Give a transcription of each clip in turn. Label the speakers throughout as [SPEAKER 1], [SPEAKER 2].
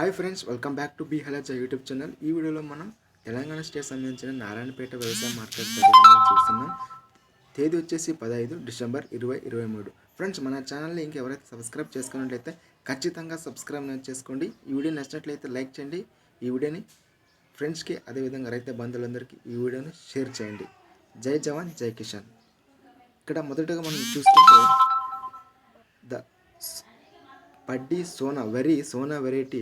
[SPEAKER 1] Hi friends welcome back to be హెలర్జా YouTube channel ఈ వీడియోలో మనం తెలంగాణ స్టేట్ సంబంధించిన నారాయణపేట వ్యవసాయ మార్కెట్ చూస్తున్నాం. తేదీ వచ్చేసి పదహైదు డిసెంబర్ ఇరవై ఇరవై మూడు. ఫ్రెండ్స్ మన ఛానల్ని ఇంకెవరైతే సబ్స్క్రైబ్ చేసుకున్నట్లయితే ఖచ్చితంగా సబ్స్క్రైబ్ చేసుకోండి. ఈ వీడియో నచ్చినట్లయితే లైక్ చేయండి. ఈ వీడియోని ఫ్రెండ్స్కి అదేవిధంగా రైతు బంధువులందరికీ ఈ వీడియోని షేర్ చేయండి. జై జవాన్ జై కిషన్ ఇక్కడ మొదటగా మనం చూసుకుంటే the paddy Sona very Sona variety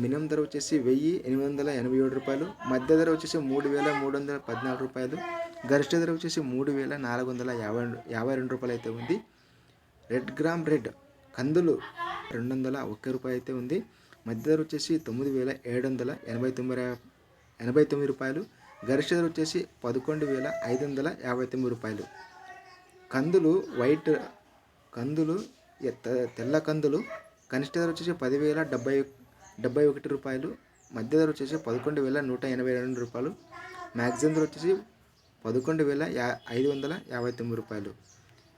[SPEAKER 1] minimum ధర వచ్చేసి వెయ్యి ఎనిమిది వందల ఎనభై ఏడు రూపాయలు మధ్య ధర వచ్చేసి మూడు వేల మూడు వందల పద్నాలుగు రూపాయలు గరిష్ట ధర వచ్చేసి మూడు వేల నాలుగు వందల యాభై యాభై రెండు రూపాయలు అయితే ఉంది. రెడ్ గ్రామ్ రెడ్ కందులు రెండు వందల ఒక్క రూపాయి అయితే ఉంది. మధ్య ధర వచ్చేసి తొమ్మిది వేల ఏడు వందల ఎనభై తొమ్మిది ఎనభై తొమ్మిది రూపాయలు గరిష్ట ధర వచ్చేసి పదకొండు వేల ఐదు వందల యాభై తొమ్మిది రూపాయలు. కందులు వైట్ కందులు తెల్ల కందులు కనిష్ట ధర వచ్చేసి పదివేల డెబ్బై డెబ్బై ఒకటి రూపాయలు మధ్య ధర వచ్చేసి పదకొండు వేల నూట ఎనభై రెండు రూపాయలు మ్యాక్సిమం ధర వచ్చేసి పదకొండు వేల యా ఐదు వందల యాభై తొమ్మిది రూపాయలు.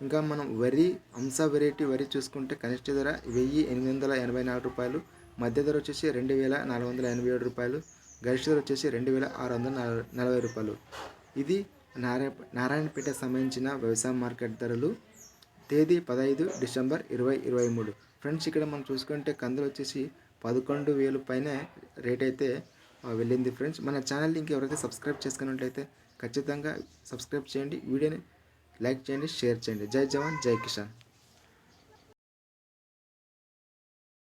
[SPEAKER 1] ఇంకా మనం వరి అంశ వెరైటీ వరి చూసుకుంటే కనిష్ట ధర వెయ్యి ఎనిమిది వందల ఎనభై నాలుగు రూపాయలు మధ్య ధర వచ్చేసి రెండు వేల నాలుగు వందల ఎనభై ఏడు రూపాయలు గరిష్ట ధర వచ్చేసి రెండు వేల ఆరు వందల నలభై నలభై రూపాయలు. ఇది నారాయణ నారాయణపేట సంబంధించిన వ్యవసాయ మార్కెట్ ధరలు. తేదీ పదహైదు డిసెంబర్ ఇరవై ఇరవై మూడు. ఫ్రెండ్స్ ఇక్కడ మనం చూసుకుంటే కందులు వచ్చేసి పదకొండు వేలు పైన రేట్ అయితే వెళ్ళింది ఫ్రెండ్స్ మన ఛానల్ ఇంకెవరైతే సబ్స్క్రైబ్ చేసుకున్నట్లయితే ఖచ్చితంగా సబ్స్క్రైబ్ చేయండి. వీడియోని లైక్ చేయండి షేర్ చేయండి. జై జవాన్ జై కిషాన్